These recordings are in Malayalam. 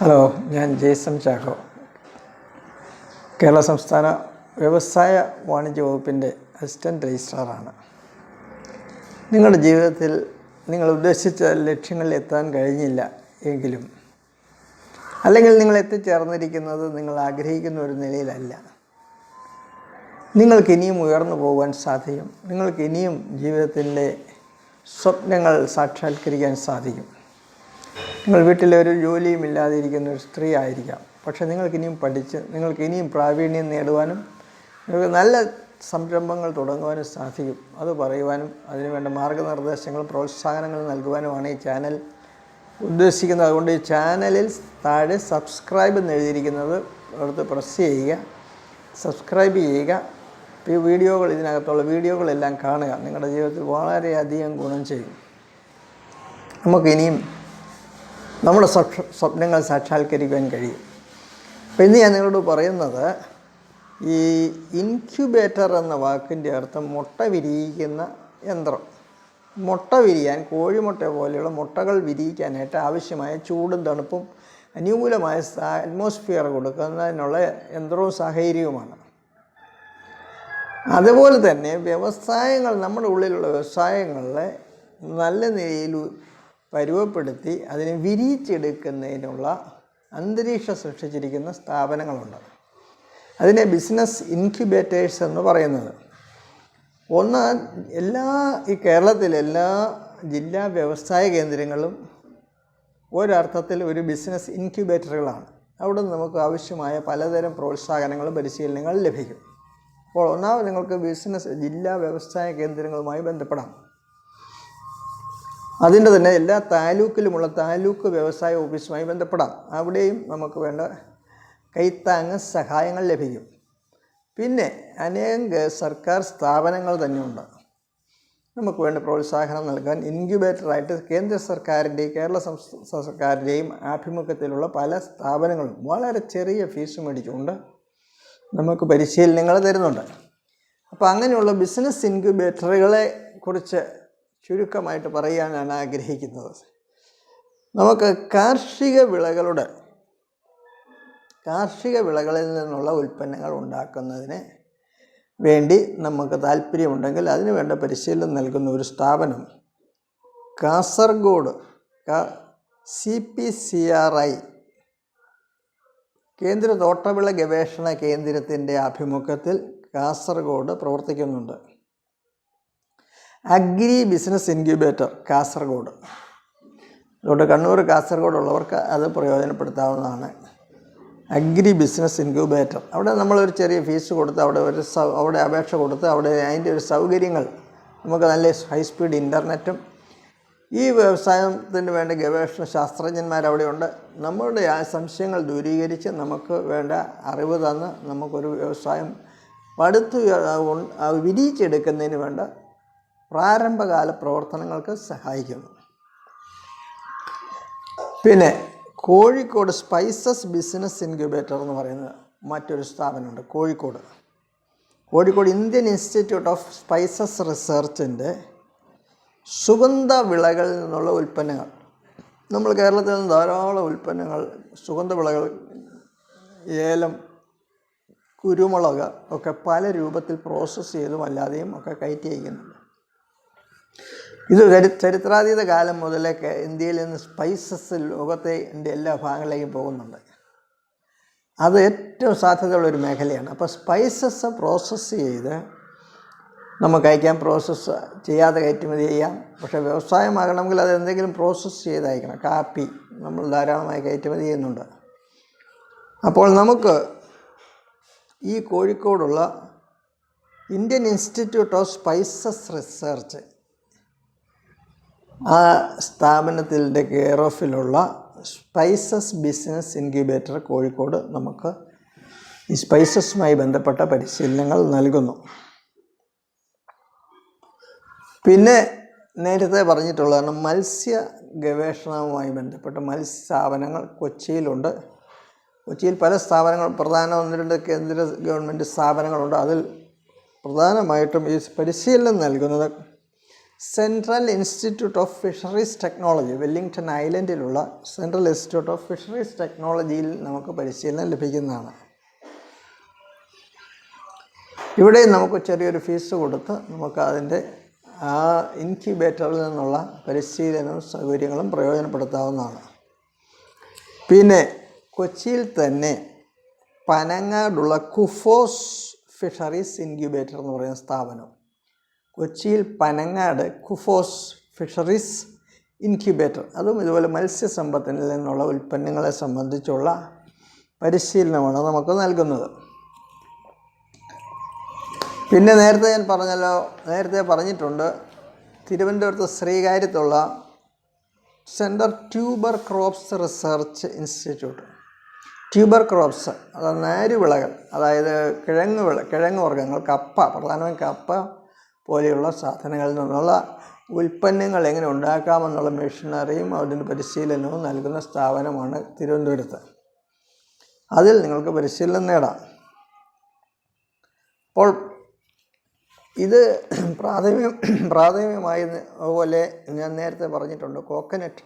ഹലോ ഞാൻ ജേസൺ ചാക്കോ. കേരള സംസ്ഥാന വ്യവസായ വാണിജ്യ വകുപ്പിന്റെ അസിസ്റ്റന്റ് രജിസ്ട്രാറാണ്. നിങ്ങളുടെ ജീവിതത്തിൽ നിങ്ങൾ ഉദ്ദേശിച്ച ലക്ഷ്യങ്ങളിൽ എത്താൻ കഴിഞ്ഞില്ല എങ്കിലും അല്ലെങ്കിൽ നിങ്ങൾ എത്തിച്ചേർന്നിരിക്കുന്നത് നിങ്ങൾ ആഗ്രഹിക്കുന്ന ഒരു നിലയിലല്ല. നിങ്ങൾക്ക് ഇനിയും ഉയർന്നു പോകാൻ സാധിക്കും. നിങ്ങൾക്ക് ഇനിയും ജീവിതത്തിന്റെ സ്വപ്നങ്ങൾ സാക്ഷാത്കരിക്കാൻ സാധിക്കും. നിങ്ങൾ വീട്ടിൽ ഒരു ജോലിയും ഇല്ലാതിരിക്കുന്ന ഒരു സ്ത്രീ ആയിരിക്കാം. പക്ഷെ നിങ്ങൾക്ക് ഇനിയും പഠിച്ച് നിങ്ങൾക്ക് ഇനിയും പ്രാവീണ്യം നേടുവാനും നിങ്ങൾക്ക് നല്ല സംരംഭങ്ങൾ തുടങ്ങുവാനും സാധിക്കും. അത് പറയുവാനും അതിനുവേണ്ട മാർഗനിർദ്ദേശങ്ങൾ പ്രോത്സാഹനങ്ങൾ നൽകുവാനുമാണ് ഈ ചാനൽ ഉദ്ദേശിക്കുന്നത്. അതുകൊണ്ട് ഈ ചാനലിൽ താഴെ സബ്സ്ക്രൈബ് എന്ന് എഴുതിയിരിക്കുന്നത് അടുത്ത് പ്രസ് ചെയ്യുക സബ്സ്ക്രൈബ് ചെയ്യുക. ഈ വീഡിയോകൾ ഇതിനകത്തുള്ള വീഡിയോകളെല്ലാം കാണുക. നിങ്ങളുടെ ജീവിതത്തിൽ വളരെയധികം ഗുണം ചെയ്യും. നമുക്കിനിയും നമ്മുടെ സ്വപ്ന സ്വപ്നങ്ങൾ സാക്ഷാത്കരിക്കാൻ കഴിയും. അപ്പം ഇന്ന് ഞാൻ നിങ്ങളോട് പറയുന്നത് ഈ ഇൻക്യുബേറ്റർ എന്ന വാക്കിന്റെ അർത്ഥം മുട്ട വിരിയിക്കുന്ന യന്ത്രം. മുട്ട വിരിയാൻ കോഴിമുട്ട പോലെയുള്ള മുട്ടകൾ വിരിയിക്കാനായിട്ട് ആവശ്യമായ ചൂടും തണുപ്പും അനുകൂലമായ അറ്റ്മോസ്ഫിയർ കൊടുക്കുന്നതിനുള്ള യന്ത്രവും സാഹചര്യവുമാണ്. അതുപോലെ തന്നെ വ്യവസായങ്ങൾ നമ്മുടെ ഉള്ളിലുള്ള വ്യവസായങ്ങളെ നല്ല നിലയിൽ പരുവപ്പെടുത്തി അതിനെ വിരിയിച്ചെടുക്കുന്നതിനുള്ള അന്തരീക്ഷം സൃഷ്ടിച്ചിരിക്കുന്ന സ്ഥാപനങ്ങളുണ്ട്. അതിനെ ബിസിനസ് ഇൻക്യുബേറ്റേഴ്സ് എന്ന് പറയുന്നത്. ഒന്ന് എല്ലാ ഈ കേരളത്തിലെ എല്ലാ ജില്ലാ വ്യവസായ കേന്ദ്രങ്ങളും ഒരർത്ഥത്തിൽ ഒരു ബിസിനസ് ഇൻക്യുബേറ്ററുകളാണ് അവിടെ നമുക്ക് ആവശ്യമായ പലതരം പ്രോത്സാഹനങ്ങളും പരിശീലനങ്ങളും ലഭിക്കും. അപ്പോൾ ഒന്നാമത് നിങ്ങൾക്ക് ബിസിനസ് ജില്ലാ വ്യവസായ കേന്ദ്രങ്ങളുമായി ബന്ധപ്പെടാം. അതിന്റെ തന്നെ എല്ലാ താലൂക്കിലുമുള്ള താലൂക്ക് വ്യവസായ ഓഫീസുമായി ബന്ധപ്പെടാം. അവിടെയും നമുക്ക് വേണ്ട കൈത്താങ്ങ് സഹായങ്ങൾ ലഭിക്കും. പിന്നെ അനേകം സർക്കാർ സ്ഥാപനങ്ങൾ തന്നെയുണ്ട്. നമുക്ക് വേണ്ട പ്രോത്സാഹനം നൽകാൻ ഇൻക്യുബേറ്ററായിട്ട് കേന്ദ്ര സർക്കാരിന്റെയും കേരള സംസ്ഥാന സർക്കാരിന്റെയും ആഭിമുഖ്യത്തിലുള്ള പല സ്ഥാപനങ്ങളും വളരെ ചെറിയ ഫീസ് മേടിച്ചുകൊണ്ട് നമുക്ക് പരിശീലനങ്ങൾ തരുന്നുണ്ട്. അപ്പോൾ അങ്ങനെയുള്ള ബിസിനസ് ഇൻക്യുബേറ്ററുകളെ കുറിച്ച് ചുരുക്കമായിട്ട് പറയാനാണ് ആഗ്രഹിക്കുന്നത്. നമുക്ക് കാർഷിക വിളകളുടെ കാർഷിക വിളകളിൽ നിന്നുള്ള ഉൽപ്പന്നങ്ങൾ ഉണ്ടാക്കുന്നതിന് വേണ്ടി നമുക്ക് താല്പര്യമുണ്ടെങ്കിൽ അതിന് വേണ്ട പരിശീലനം നൽകുന്ന ഒരു സ്ഥാപനം Kasaragod C P C R I കേന്ദ്ര തോട്ടവിള ഗവേഷണ കേന്ദ്രത്തിന്റെ ആഭിമുഖ്യത്തിൽ കാസർഗോഡ് പ്രവർത്തിക്കുന്നുണ്ട്. Agri business incubator Kasaragod. അതുകൊണ്ട് കണ്ണൂർ കാസർഗോഡ് ഉള്ളവർക്ക് അത് പ്രയോജനപ്പെടുത്താവുന്നതാണ്. Agri business incubator. അവിടെ നമ്മളൊരു ചെറിയ ഫീസ് കൊടുത്ത് അവിടെ ഒരു അവിടെ അപേക്ഷ കൊടുത്ത് അവിടെ അതിന്റെ ഒരു സൗകര്യങ്ങൾ നമുക്ക് നല്ല ഹൈ സ്പീഡ് ഇന്റർനെറ്റും ഈ വ്യവസായത്തിന് വേണ്ട ഗവേഷണ ശാസ്ത്രജ്ഞന്മാർ അവിടെയുണ്ട് നമ്മളുടെ ആ സംശയങ്ങൾ ദൂരീകരിച്ച് നമുക്ക് വേണ്ട അറിവ് തന്ന് നമുക്കൊരു വ്യവസായം പടുത്തു വിരിയിച്ചെടുക്കുന്നതിന് വേണ്ട പ്രാരംഭകാല പ്രവർത്തനങ്ങൾക്ക് സഹായിക്കുന്നു. പിന്നെ കോഴിക്കോട് സ്പൈസസ് ബിസിനസ് ഇൻക്യുബേറ്റർ എന്ന് പറയുന്ന മറ്റൊരു സ്ഥാപനമുണ്ട് Kozhikode. Kozhikode Indian institute of spices റിസർച്ചിന്റെ സുഗന്ധ വിളകളിൽ നിന്നുള്ള ഉൽപ്പന്നങ്ങൾ. നമ്മൾ കേരളത്തിൽ നിന്ന് ധാരാളം ഉൽപ്പന്നങ്ങൾ സുഗന്ധ വിളകൾ ഏലം കുരുമുളക് ഒക്കെ പല രൂപത്തിൽ പ്രോസസ്സ് ചെയ്തും അല്ലാതെയും ഒക്കെ കയറ്റി അയക്കുന്നുണ്ട് ഇത് ചരി ചരിത്രാതീത കാലം മുതലൊക്കെ ഇന്ത്യയിൽ നിന്ന് സ്പൈസസ് ലോകത്തെ എല്ലാ ഭാഗങ്ങളിലേക്കും പോകുന്നുണ്ട്. അത് ഏറ്റവും സാധ്യതയുള്ള ഒരു മേഖലയാണ്. അപ്പോൾ സ്പൈസസ് പ്രോസസ്സ് ചെയ്ത് നമുക്ക് അയക്കാം പ്രോസസ്സ് ചെയ്യാതെ കയറ്റുമതി ചെയ്യാം. പക്ഷേ വ്യവസായമാകണമെങ്കിൽ അത് എന്തെങ്കിലും പ്രോസസ്സ് ചെയ്ത് അയക്കണം കാപ്പി നമ്മൾ ധാരാളമായി കയറ്റുമതി ചെയ്യുന്നുണ്ട്. അപ്പോൾ നമുക്ക് ഈ കോഴിക്കോടുള്ള Indian institute of spices research ആ സ്ഥാപനത്തിന്റെ കെയർ ഓഫിലുള്ള സ്പൈസസ് ബിസിനസ് ഇൻക്യുബേറ്റർ കോഴിക്കോട് നമുക്ക് ഈ സ്പൈസസുമായി ബന്ധപ്പെട്ട പരിശീലനങ്ങൾ നൽകുന്നു. പിന്നെ നേരത്തെ പറഞ്ഞിട്ടുള്ളതാണ് മത്സ്യ ഗവേഷണവുമായി ബന്ധപ്പെട്ട് മത്സ്യ സ്ഥാപനങ്ങൾ കൊച്ചിയിലുണ്ട്. കൊച്ചിയിൽ പല സ്ഥാപനങ്ങൾ പ്രധാന ഒന്ന് രണ്ട് കേന്ദ്ര ഗവൺമെന്റ് സ്ഥാപനങ്ങളുണ്ട്. അതിൽ പ്രധാനമായിട്ടും ഈ പരിശീലനം നൽകുന്നത് central institute of fisheries technology Wellington ഐലൻഡിലുള്ള central institute of fisheries ടെക്നോളജിയിൽ നമുക്ക് പരിശീലനം ലഭിക്കുന്നതാണ്. ഇവിടെ നമുക്ക് ചെറിയൊരു ഫീസ് കൊടുത്ത് നമുക്ക് അതിന്റെ ആ ഇൻക്യുബേറ്ററിൽ നിന്നുള്ള പരിശീലനവും സൗകര്യങ്ങളും പ്രയോജനപ്പെടുത്താവുന്നതാണ്. പിന്നെ കൊച്ചിയിൽ തന്നെ പനങ്ങാടുള്ള കുഫോസ് ഫിഷറീസ് ഇൻക്യുബേറ്റർ എന്ന് പറയുന്ന സ്ഥാപനം കൊച്ചിയിൽ പനങ്ങാട് കുഫോസ് ഫിഷറീസ് ഇൻക്യുബേറ്റർ. അതും ഇതുപോലെ മത്സ്യസമ്പത്തിൽ നിന്നുള്ള ഉൽപ്പന്നങ്ങളെ സംബന്ധിച്ചുള്ള പരിശീലനമാണ് നമുക്ക് നൽകുന്നത്. പിന്നെ നേരത്തെ ഞാൻ പറഞ്ഞല്ലോ നേരത്തെ പറഞ്ഞിട്ടുണ്ട് തിരുവനന്തപുരത്ത് ശ്രീകാര്യത്തുള്ള centre tuber crops research institute. Tuber crops അതായത് നാരുവിളകൾ അതായത് കിഴങ്ങ് വിള കിഴങ്ങ് വർഗങ്ങൾ കപ്പ പ്രധാനമായും കപ്പ പോലെയുള്ള സാധനങ്ങളിൽ നിന്നുള്ള ഉൽപ്പന്നങ്ങൾ എങ്ങനെ ഉണ്ടാക്കാമെന്നുള്ള മെഷീനറിയും അതിന്റെ പരിശീലനവും നൽകുന്ന സ്ഥാപനമാണ് തിരുവനന്തപുരത്ത്. അതിൽ നിങ്ങൾക്ക് പരിശീലനം നേടാം. അപ്പോൾ ഇത് പ്രാഥമിക പ്രാഥമികമായി അതുപോലെ ഞാൻ നേരത്തെ പറഞ്ഞിട്ടുണ്ട് കോക്കനട്ട്.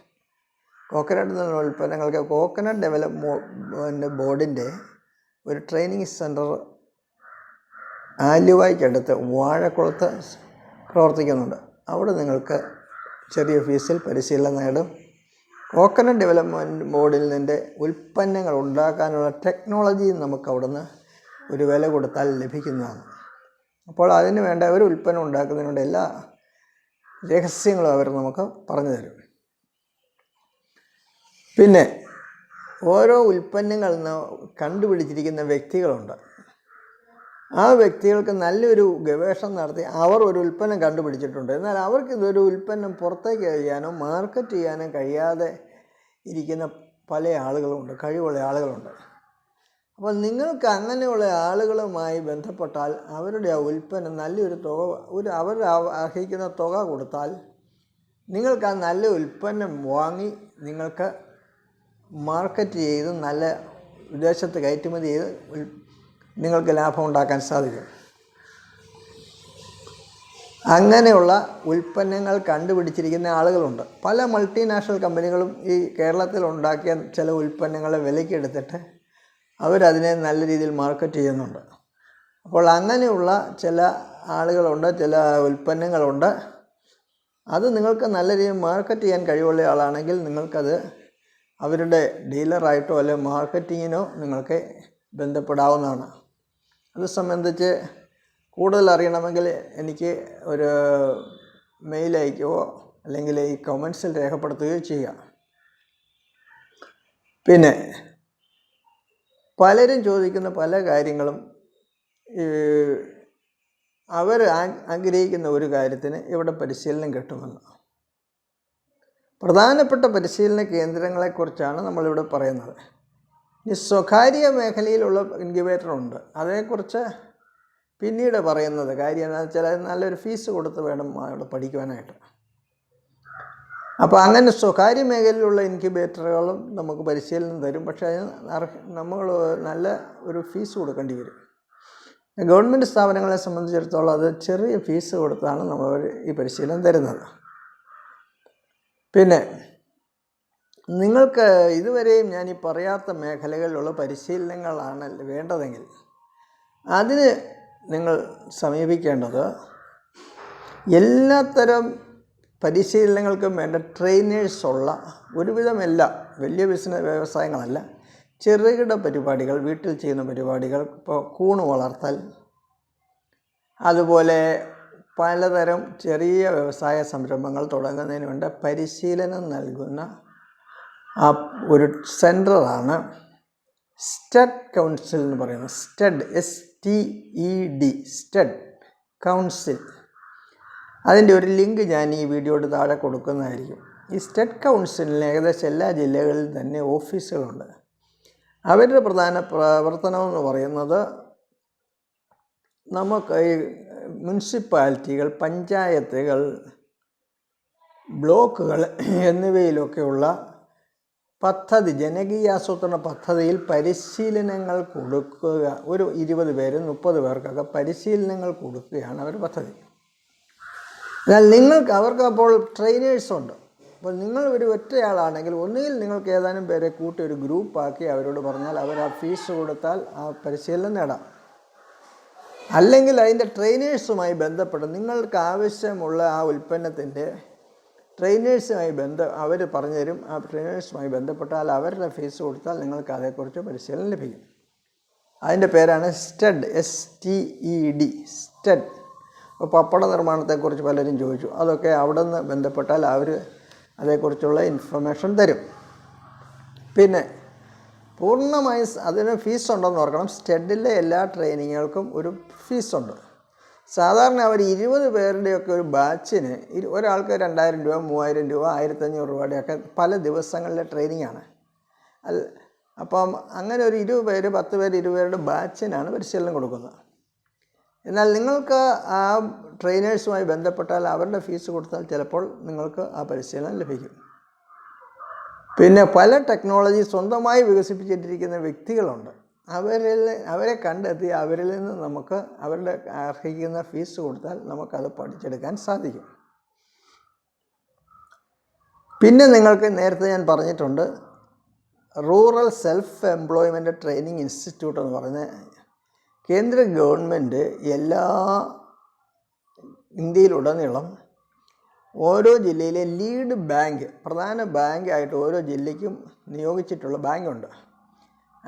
കോക്കനട്ട് എന്ന ഉൽപ്പന്നങ്ങൾക്ക് കോക്കനട്ട് ഡെവലപ്മെന്റ് ബോർഡിന്റെ ഒരു ട്രെയിനിങ് സെന്റർ ആലുവയ്ക്കടുത്ത് വാഴക്കുളത്ത് പ്രവർത്തിക്കുന്നുണ്ട്. അവിടെ നിങ്ങൾക്ക് ചെറിയ ഫീസിൽ പരിശീലനം നേടും. കോക്കനട്ട് ഡെവലപ്മെന്റ് ബോർഡിൽ നിന്റെ ഉൽപ്പന്നങ്ങൾ ഉണ്ടാക്കാനുള്ള ടെക്നോളജി നമുക്ക് അവിടുന്ന് ഒരു വില കൊടുത്താൽ ലഭിക്കുന്നതാണ്. അപ്പോൾ അതിന് വേണ്ട ഒരു ഉൽപ്പന്നം ഉണ്ടാക്കുന്നതിനുള്ള എല്ലാ രഹസ്യങ്ങളും അവർ നമുക്ക് പറഞ്ഞു തരും. പിന്നെ ഓരോ ഉൽപ്പന്നങ്ങളിൽ നിന്ന് കണ്ടുപിടിച്ചിരിക്കുന്ന വ്യക്തികളുണ്ട്. ആ വ്യക്തികൾക്ക് നല്ലൊരു ഗവേഷണം നടത്തി അവർ ഒരു ഉൽപ്പന്നം കണ്ടുപിടിച്ചിട്ടുണ്ട്. എന്നാൽ അവർക്ക് ഇതൊരു ഉൽപ്പന്നം പുറത്തേക്ക് ചെയ്യാനോ മാർക്കറ്റ് ചെയ്യാനോ കഴിയാതെ ഇരിക്കുന്ന പല ആളുകളുമുണ്ട് കഴിവുള്ള ആളുകളുണ്ട്. അപ്പോൾ നിങ്ങൾക്ക് അങ്ങനെയുള്ള ആളുകളുമായി ബന്ധപ്പെട്ടാൽ അവരുടെ ആ ഉൽപ്പന്നം നല്ലൊരു തുക ഒരു അവർ അർഹിക്കുന്ന തുക കൊടുത്താൽ നിങ്ങൾക്ക് ആ നല്ല ഉൽപ്പന്നം വാങ്ങി നിങ്ങൾക്ക് മാർക്കറ്റ് ചെയ്ത് നല്ല വിദേശത്ത് കയറ്റുമതി ചെയ്ത് നിങ്ങൾക്ക് ലാഭം ഉണ്ടാക്കാൻ സാധിക്കും. അങ്ങനെയുള്ള ഉൽപ്പന്നങ്ങൾ കണ്ടുപിടിച്ചിരിക്കുന്ന ആളുകളുണ്ട്. പല മൾട്ടിനാഷണൽ കമ്പനികളും ഈ കേരളത്തിൽ ഉണ്ടാക്കിയ ചില ഉൽപ്പന്നങ്ങളെ വിലക്കെടുത്തിട്ട് അവരതിനെ നല്ല രീതിയിൽ മാർക്കറ്റ് ചെയ്യുന്നുണ്ട്. അപ്പോൾ അങ്ങനെയുള്ള ചില ആളുകളുണ്ട് ചില ഉൽപ്പന്നങ്ങളുണ്ട്. അത് നിങ്ങൾക്ക് നല്ല രീതിയിൽ മാർക്കറ്റ് ചെയ്യാൻ കഴിവുള്ള ആളാണെങ്കിൽ നിങ്ങൾക്കത് അവരുടെ ഡീലറായിട്ടോ അല്ലെങ്കിൽ മാർക്കറ്റിങ്ങിനോ നിങ്ങൾക്ക് ബന്ധപ്പെടാവുന്നതാണ്. അത് സംബന്ധിച്ച് കൂടുതൽ അറിയണമെങ്കിൽ എനിക്ക് ഒരു മെയിൽ അയക്കുകയോ അല്ലെങ്കിൽ ഈ കമൻസിൽ രേഖപ്പെടുത്തുകയോ ചെയ്യാം പിന്നെ പലരും ചോദിക്കുന്ന പല കാര്യങ്ങളും അവർ ആഗ്രഹിക്കുന്ന ഒരു കാര്യത്തിന് ഇവിടെ പരിശീലനം കിട്ടുമെന്ന്. പ്രധാനപ്പെട്ട പരിശീലന കേന്ദ്രങ്ങളെക്കുറിച്ചാണ് നമ്മളിവിടെ പറയുന്നത്. ഇനി സ്വകാര്യ മേഖലയിലുള്ള ഇൻക്യുബേറ്റർ ഉണ്ട് അതേക്കുറിച്ച് പിന്നീട് പറയുന്നത് കാര്യം എന്താണെന്ന് വെച്ചാൽ നല്ലൊരു ഫീസ് കൊടുത്ത് വേണം അവിടെ പഠിക്കുവാനായിട്ട്. അപ്പോൾ അങ്ങനെ സ്വകാര്യ മേഖലയിലുള്ള ഇൻക്യുബേറ്ററുകളും നമുക്ക് പരിശീലനം തരും. പക്ഷേ അതിന് നമ്മൾ നല്ല ഒരു ഫീസ് കൊടുക്കേണ്ടി വരും. ഗവൺമെന്റ് സ്ഥാപനങ്ങളെ സംബന്ധിച്ചിടത്തോളം അത് ചെറിയ ഫീസ് കൊടുത്താണ് നമ്മൾ ഈ പരിശീലനം തരുന്നത്. പിന്നെ നിങ്ങൾക്ക് ഇതുവരെയും ഞാൻ ഈ പറയാത്ത മേഖലകളിലുള്ള പരിശീലനങ്ങളാണ് വേണ്ടതെങ്കിൽ അതിന് നിങ്ങൾ സമീപിക്കേണ്ടത് എല്ലാത്തരം പരിശീലനങ്ങൾക്കും വേണ്ട ട്രെയിനേഴ്സുള്ള ഒരുവിധം എല്ലാ വലിയ ബിസിനസ് വ്യവസായങ്ങളല്ല ചെറുകിട പരിപാടികൾ വീട്ടിൽ ചെയ്യുന്ന പരിപാടികൾ ഇപ്പോൾ കൂണ് വളർത്തൽ അതുപോലെ പലതരം ചെറിയ വ്യവസായ സംരംഭങ്ങൾ തുടങ്ങുന്നതിന് വേണ്ട പരിശീലനം നൽകുന്ന ആ ഒരു സെന്ററാണ് സ്റ്റഡ് കൗൺസിൽ എന്ന് പറയുന്നത്. STED S T E D STED council. അതിന്റെ ഒരു ലിങ്ക് ഞാൻ ഈ വീഡിയോയുടെ താഴെ കൊടുക്കുന്നതായിരിക്കും. ഈ സ്റ്റേറ്റ് കൗൺസിലിന് ഏകദേശം എല്ലാ ജില്ലകളിലും തന്നെ ഓഫീസുകളുണ്ട്. അവരുടെ പ്രധാന പ്രവർത്തനം എന്ന് പറയുന്നത് നമുക്ക് ഈ മുനിസിപ്പാലിറ്റികൾ പഞ്ചായത്തുകൾ ബ്ലോക്കുകൾ എന്നിവയിലൊക്കെയുള്ള പദ്ധതി ജനകീയാസൂത്രണ പദ്ധതിയിൽ പരിശീലനങ്ങൾ കൊടുക്കുക. ഒരു ഇരുപത് പേര് മുപ്പത് പേർക്കൊക്കെ പരിശീലനങ്ങൾ കൊടുക്കുകയാണ് അവർ പദ്ധതി. എന്നാൽ നിങ്ങൾക്ക് അവർക്ക് അപ്പോൾ ട്രെയിനേഴ്സ് ഉണ്ട്. അപ്പോൾ നിങ്ങൾ ഒരു ഒറ്റയാളാണെങ്കിൽ ഒന്നുകിൽ നിങ്ങൾക്ക് ഏതാനും പേരെ കൂട്ടി ഒരു ഗ്രൂപ്പാക്കി അവരോട് പറഞ്ഞാൽ അവർ ആ ഫീസ് കൊടുത്താൽ ആ പരിശീലനം നേടാം. അല്ലെങ്കിൽ അതിന്റെ ട്രെയിനേഴ്സുമായി ബന്ധപ്പെട്ട് നിങ്ങൾക്ക് ആവശ്യമുള്ള ആ ഉൽപ്പന്നത്തിന്റെ ട്രെയിനേഴ്സുമായി ബന്ധം അവർ പറഞ്ഞു തരും ആ ട്രെയിനേഴ്സുമായി ബന്ധപ്പെട്ടാൽ അവരുടെ ഫീസ് കൊടുത്താൽ നിങ്ങൾക്ക് അതേക്കുറിച്ച് പരിശീലനം ലഭിക്കും. അതിന്റെ പേരാണ് STED S T E D STED. പപ്പട നിർമ്മാണത്തെക്കുറിച്ച് പലരും ചോദിച്ചു. അതൊക്കെ അവിടെ നിന്ന് ബന്ധപ്പെട്ടാൽ അവർ അതേക്കുറിച്ചുള്ള ഇൻഫർമേഷൻ തരും. പിന്നെ പൂർണമായും അതിന് ഫീസ് ഉണ്ടെന്ന് ഓർക്കണം. സ്റ്റഡിലെ എല്ലാ ട്രെയിനിങ്ങുകൾക്കും ഒരു ഫീസുണ്ട്. സാധാരണ അവർ ഇരുപത് പേരുടെയൊക്കെ ഒരു ബാച്ചിന് ഒരാൾക്ക് രണ്ടായിരം രൂപ മൂവായിരം രൂപ ആയിരത്തഞ്ഞൂറ് രൂപയുടെയൊക്കെ പല ദിവസങ്ങളിലെ ട്രെയിനിങ് ആണ് അല്ല അപ്പം അങ്ങനെ ഒരു ഇരുപത് പേര് പത്ത് പേര് ഇരുപത് പേരുടെ ബാച്ചിനാണ് പരിശീലനം കൊടുക്കുന്നത്. എന്നാൽ നിങ്ങൾക്ക് ആ ട്രെയിനേഴ്സുമായി ബന്ധപ്പെട്ടാൽ അവരുടെ ഫീസ് കൊടുത്താൽ ചിലപ്പോൾ നിങ്ങൾക്ക് ആ പരിശീലനം ലഭിക്കും. പിന്നെ പല ടെക്നോളജി സ്വന്തമായി വികസിപ്പിച്ചിട്ടിരിക്കുന്ന വ്യക്തികളുണ്ട്. അവരിൽ അവരെ കണ്ടെത്തി അവരിൽ നിന്ന് നമുക്ക് അവരുടെ അർഹിക്കുന്ന ഫീസ് കൊടുത്താൽ നമുക്കത് പഠിച്ചെടുക്കാൻ സാധിക്കും. പിന്നെ നിങ്ങൾക്ക് നേരത്തെ ഞാൻ പറഞ്ഞിട്ടുണ്ട് rural self employment training institute എന്ന് പറയുന്ന കേന്ദ്ര ഗവൺമെന്റ് എല്ലാ ഇന്ത്യയിലുടനീളം ഓരോ ജില്ലയിലെ ലീഡ് ബാങ്ക് പ്രധാന ബാങ്കായിട്ട് ഓരോ ജില്ലയ്ക്കും നിയോഗിച്ചിട്ടുള്ള ബാങ്കുണ്ട്.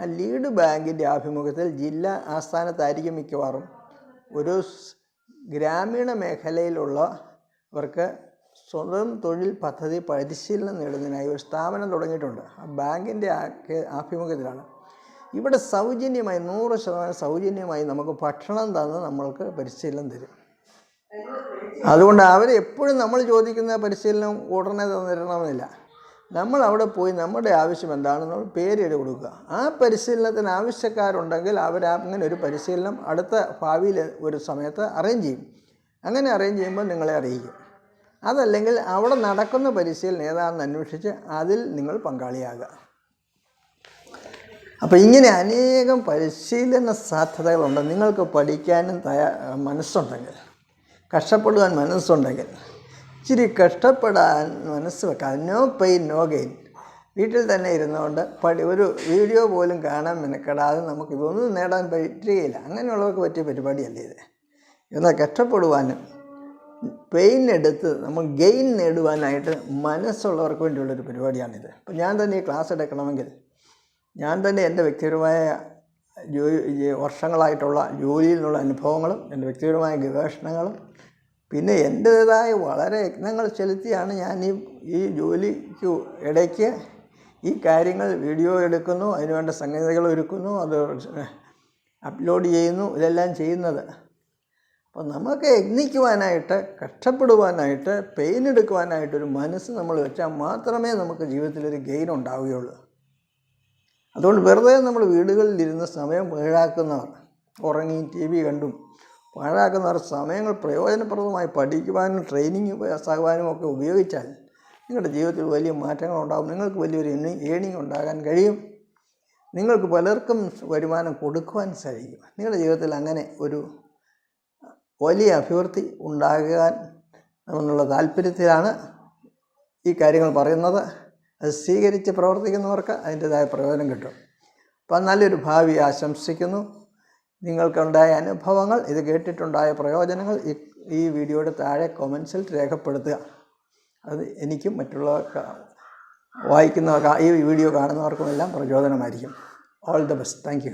ലീഡ് ബാങ്കിന്റെ ആഭിമുഖ്യത്തിൽ ജില്ലാ ആസ്ഥാനത്തായിരിക്കും മിക്കവാറും. ഒരു ഗ്രാമീണ മേഖലയിലുള്ളവർക്ക് സ്വന്തം തൊഴിൽ പദ്ധതി പരിശീലനം നേടുന്നതിനായി ഒരു സ്ഥാപനം തുടങ്ങിയിട്ടുണ്ട്. ആ ബാങ്കിന്റെ ആഭിമുഖ്യത്തിലാണ്. ഇവിടെ സൗജന്യമായി നൂറ് ശതമാനം സൗജന്യമായി നമുക്ക് ഭക്ഷണം തന്ന് നമ്മൾക്ക് പരിശീലനം തരും. അതുകൊണ്ട് അവർ എപ്പോഴും നമ്മൾ ചോദിക്കുന്ന പരിശീലനം ഉടനെ തന്നിരണമെന്നില്ല നമ്മൾ അവിടെ പോയി നമ്മുടെ ആവശ്യം എന്താണെന്ന് പേരെഴുതി കൊടുക്കുക. ആ പരിശീലനത്തിന് ആവശ്യക്കാരുണ്ടെങ്കിൽ അവർ അങ്ങനെ ഒരു പരിശീലനം അടുത്ത ഭാവിയിൽ ഒരു സമയത്ത് അറേഞ്ച് ചെയ്യും. അങ്ങനെ അറേഞ്ച് ചെയ്യുമ്പോൾ നിങ്ങളെ അറിയിക്കും. അതല്ലെങ്കിൽ അവിടെ നടക്കുന്ന പരിശീലനം ഏതാണെന്ന് അന്വേഷിച്ച് അതിൽ നിങ്ങൾ പങ്കാളിയാകുക. അപ്പോൾ ഇങ്ങനെ അനേകം പരിശീലന സാധ്യതകളുണ്ട്. നിങ്ങൾക്ക് പഠിക്കാനും തയ്യാ മനസ്സുണ്ടെങ്കിൽ കഷ്ടപ്പെടുവാൻ മനസ്സുണ്ടെങ്കിൽ ഇച്ചിരി കഷ്ടപ്പെടാൻ മനസ്സ് വെക്കാം നോ പെയിൻ നോ ഗെയിൻ വീട്ടിൽ തന്നെ ഇരുന്നുകൊണ്ട് പഠി ഒരു വീഡിയോ പോലും കാണാൻ മെനക്കെടാതെ നമുക്ക് ഇതൊന്നും നേടാൻ പറ്റുകയില്ല. അങ്ങനെയുള്ളവർക്ക് പറ്റിയ പരിപാടിയല്ലേ ഇത്? എന്നാൽ കഷ്ടപ്പെടുവാനും പെയിൻ എടുത്ത് നമ്മൾ ഗെയിൻ നേടുവാനായിട്ട് മനസ്സുള്ളവർക്ക് വേണ്ടിയുള്ളൊരു പരിപാടിയാണിത്. അപ്പോൾ ഞാൻ തന്നെ ഈ ക്ലാസ് എടുക്കണമെങ്കിൽ ഞാൻ തന്നെ എന്റെ വ്യക്തിപരമായ ജോലി വർഷങ്ങളായിട്ടുള്ള ജോലിയിൽ നിന്നുള്ള അനുഭവങ്ങളും എന്റെ വ്യക്തിപരമായ ഗവേഷണങ്ങളും പിന്നെ എന്റേതായ വളരെ യത്നങ്ങൾ ചെലുത്തിയാണ് ഞാൻ ഈ ഈ ജോലിക്ക് ഇടയ്ക്ക് ഈ കാര്യങ്ങൾ വീഡിയോ എടുക്കുന്നു അതിനുവേണ്ട സംഗതികൾ ഒരുക്കുന്നു അത് അപ്ലോഡ് ചെയ്യുന്നു ഇതെല്ലാം ചെയ്യുന്നത്. അപ്പോൾ നമുക്ക് യജ്ഞിക്കുവാനായിട്ട് കഷ്ടപ്പെടുവാനായിട്ട് പെയിൻ എടുക്കുവാനായിട്ട് ഒരു മനസ്സ് നമ്മൾ വെച്ചാൽ മാത്രമേ നമുക്ക് ജീവിതത്തിലൊരു ഗെയിൻ ഉണ്ടാവുകയുള്ളൂ. അതുകൊണ്ട് വെറുതെ നമ്മൾ വീടുകളിലിരുന്ന് സമയം ഏഴാക്കുന്നവർ ഉറങ്ങി ടി വി കണ്ടും പാഴാക്കുന്നവർ സമയങ്ങൾ പ്രയോജനപ്രദമായി പഠിക്കുവാനും ട്രെയിനിങ് പാസ്സാകുവാനും ഒക്കെ ഉപയോഗിച്ചാൽ നിങ്ങളുടെ ജീവിതത്തിൽ വലിയ മാറ്റങ്ങൾ ഉണ്ടാകും നിങ്ങൾക്ക് വലിയൊരു ഏണിങ് ഉണ്ടാകാൻ കഴിയും. നിങ്ങൾക്ക് പലർക്കും വരുമാനം കൊടുക്കുവാൻ സാധിക്കും. നിങ്ങളുടെ ജീവിതത്തിൽ അങ്ങനെ ഒരു വലിയ അഭിവൃദ്ധി ഉണ്ടാകാൻ എന്നുള്ള താല്പര്യത്തിലാണ് ഈ കാര്യങ്ങൾ പറയുന്നത്. അത് സ്വീകരിച്ച് പ്രവർത്തിക്കുന്നവർക്ക് അതിന്റെതായ പ്രയോജനം കിട്ടും. അപ്പം നല്ലൊരു ഭാവി ആശംസിക്കുന്നു. നിങ്ങൾക്കുണ്ടായ അനുഭവങ്ങൾ ഇത് കേട്ടിട്ടുണ്ടായ പ്രയോജനങ്ങൾ ഈ വീഡിയോയുടെ താഴെ കൊമൻസിൽ രേഖപ്പെടുത്തുക. അത് എനിക്കും മറ്റുള്ളവർക്ക് വായിക്കുന്നവർക്ക് ഈ വീഡിയോ കാണുന്നവർക്കുമെല്ലാം പ്രചോദനമായിരിക്കും. All the best thank